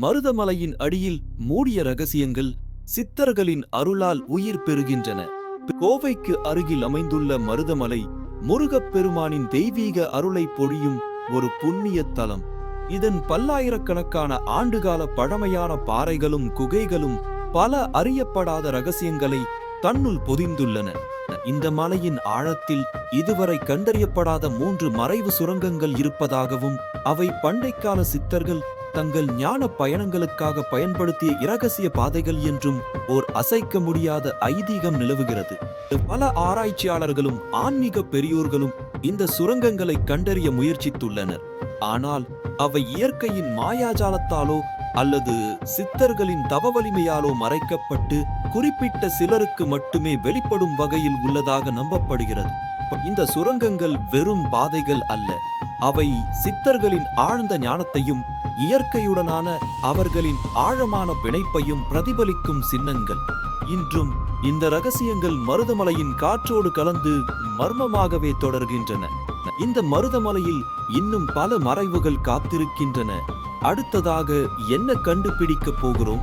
மருதமலையின் அடியில் மூடிய ரகசியங்கள் சித்தர்களின் அருளால் உயிர் பெறுகின்றன. கோவைக்கு அருகில் அமைந்துள்ள மருதமலை முருகப்பெருமானின் தெய்வீக அருளை பொழியும் ஒரு புண்ணிய தலம். இதன் பல்லாயிரக்கணக்கான ஆண்டுகால பழமையான பாறைகளும் குகைகளும் பல அறியப்படாத ரகசியங்களை தன்னுள் பொதிந்துள்ளன. இந்த மலையின் ஆழத்தில் இதுவரை கண்டறியப்படாத மூன்று மறைவு சுரங்கங்கள் இருப்பதாகவும் அவை பண்டைக்கால சித்தர்கள் தங்கள் ஞான பயணங்களுக்காக பயன்படுத்திய இரகசிய பாதைகள் என்றும் ஓர் அசைக்க முடியாத ஐதீகம் நிலவுகிறது. பல ஆராய்ச்சியாளர்களும் ஆன்மீக பெரியோர்களும் இந்த சுரங்கங்களை கண்டறிய முயற்சித்துள்ளனர். ஆனால் அவை இயற்கையின் மாயாஜாலத்தாலோ அல்லது சித்தர்களின் தவ வலிமையாலோ மறைக்கப்பட்டு குறிப்பிட்ட சிலருக்கு மட்டுமே வெளிப்படும் வகையில் உள்ளதாக நம்பப்படுகிறது. இந்த சுரங்கங்கள் வெறும் பாதைகள் அல்ல. அவை சித்தர்களின் ஆழ்ந்த ஞானத்தையும் இயற்கையுடனான அவர்களின் ஆழமான பிணைப்பையும் பிரதிபலிக்கும் சின்னங்கள். இன்றும் இந்த ரகசியங்கள் மருதமலையின் காற்றோடு கலந்து மர்மமாகவே தொடர்கின்றன. இந்த மருதமலையில் இன்னும் பல மறைவுகள் காத்திருக்கின்றன. அடுத்ததாக என்ன கண்டுபிடிக்கப் போகிறோம்?